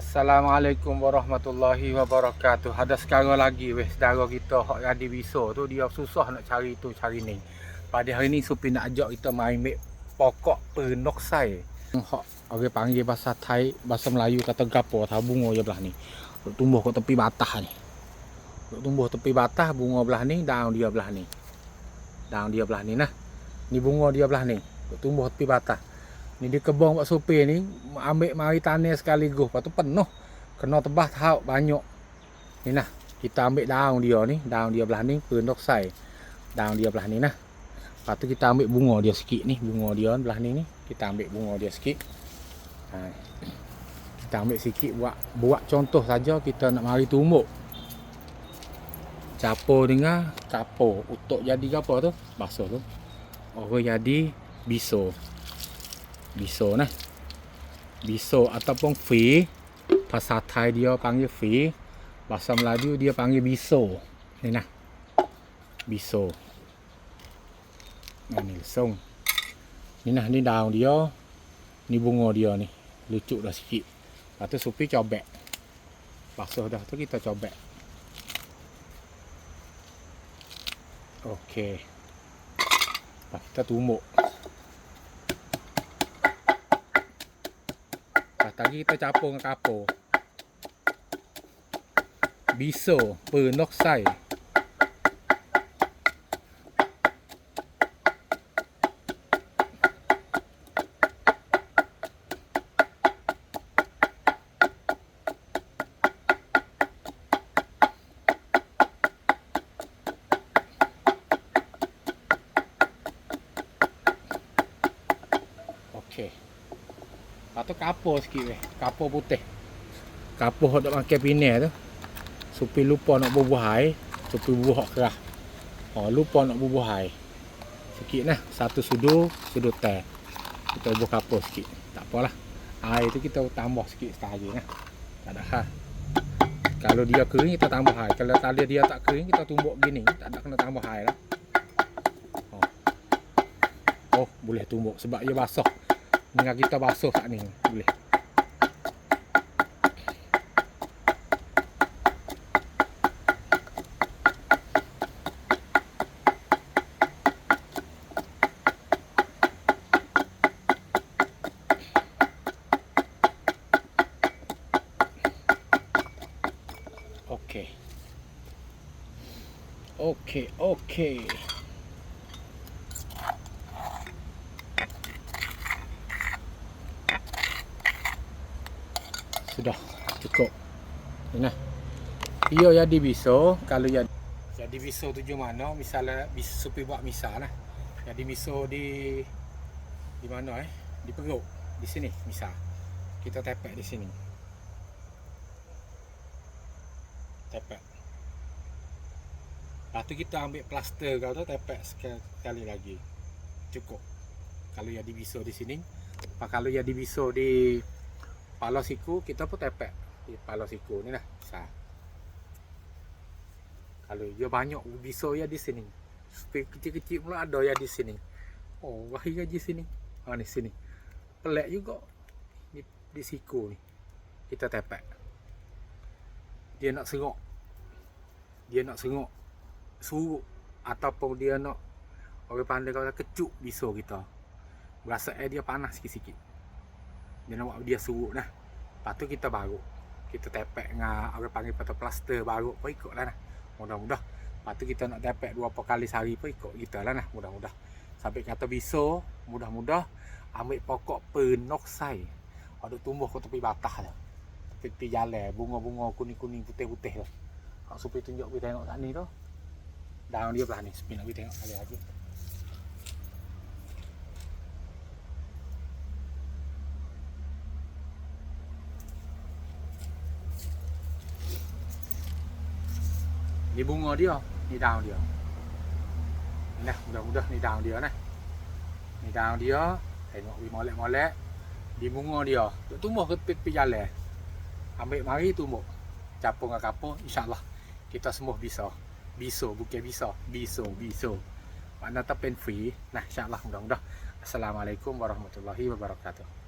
Assalamualaikum warahmatullahi wabarakatuh. Ada sekarang lagi weh saudara kita hak jadi bisa tu dia susah nak cari tu cari ni. Pada hari ni Supi nak ajak kita main ambil pokok penoksai. Hak orang panggil bahasa Thai, bahasa Melayu kata gapo tahu bunga je belah ni. Tumbuh kat tepi batah ni. Tumbuh tepi batah bunga belah ni, daun dia belah ni. Daun dia belah ni nah. Ni bunga dia belah ni. Tumbuh tepi batah. Ni di kebun Pak Supir ni ambil mari tanah sekaligus. Lepas tu penuh. Kena tebah tahu banyak. Ni nah, kita ambil daun dia ni, daun dia belah ni penoksai. Daun dia belah ni nah. Lepas tu kita ambil bunga dia sikit ni, bunga dia belah ni ni. Kita ambil bunga dia sikit. Ha. Kita ambil sikit buat buat contoh saja kita nak mari tumbuk. Capur dengar, capur. Untuk jadi apa tu? Basuh tu. Orang jadi biso บิโซนะบิโซอัตปองฝีภาษาไทยเดียวปังเยฝีภาษาลาดิวเดียวปังเยบิโซนี่นะบิโซอันนี้ส่งนี่นะนี่ดาวเดียวนี่บุงอเดียวนี่ lucu dah sikit lepas tu supi cobek basuh dah tu kita cobek Okey. Lepas kita tumbuk. Lepas tadi kita capur dengan kapur. Biso, penoksai. Okey. Lepas tu kapur sikit weh. Kapur putih. Kapur nak makan pinai tu. Supi lupa nak bubuh air. Supi bubuh kerah. Oh, lupa nak bubuh air. Sikit nah. Satu sudu, sudu teh. Kita bubuh kapur sikit. Tak apalah. Air tu kita tambah sikit setengah lagi nah. Tak ada hal. Kalau dia kering kita tambah air. Kalau tali dia tak kering kita tumbuk gini. Tak ada kena tambah air lah. Oh. Oh, boleh tumbuk sebab dia basah. Dengan kita basuh saat ni boleh. Okey. Okey, okey. Sudah cukup. Nah. Dia jadi biso kalau jadi jadi biso tuju mana misalnya biso supi buat misal nah. Jadi biso di di mana eh? Di perut. Di sini misal. Kita tepek di sini. Tepek. Lepas tu kita ambil plaster kau tu tepek sekali lagi. Cukup. Kalau jadi biso di sini. Apa kalau jadi biso di pala siku kita pun tepek di pala siku ni lah sah. Kalau dia banyak bisa ya di sini. Supaya kecil-kecil pula ada ya di sini. Oh, wahai di sini. Ah ni sini. Pelak juga di, di siku ni. Kita tepek. Dia nak serok. Dia nak serok suruk ataupun dia nak orang pandai kata kecuk bisa kita. Rasa air dia panas sikit-sikit nak buat dia surut lah. Lepas tu kita baru kita tepek dengan orang panggil patah plaster baru pun ikut lah nah. Mudah-mudah. Lepas tu kita nak tepek dua kali sehari pun ikut kita lah nah. Mudah-mudah. Sampai kata bisa mudah-mudah. Ambil pokok penoksai ada tumbuh ke tepi batah tu. Tepi jalan. Bunga-bunga kuning-kuning putih-putih Kak Supi tunjuk kita tengok kat ni tu. Daun dia belah ni. Supi nak pergi tengok kali lagi Ni bunga dia, ni daun dia. Nah, mudah-mudah ni daun dia nah. Ni daun dia, tengok we molek-molek. Di bunga dia, tu tumbuh ke tepi jalan. Ambil mari tumbuh. Capung dengan kapur, insya-Allah kita semua bisa. Biso, bukan bisa. Biso, biso. Mana tapen free. Nah, insya-Allah mudah-mudah. Assalamualaikum warahmatullahi wabarakatuh.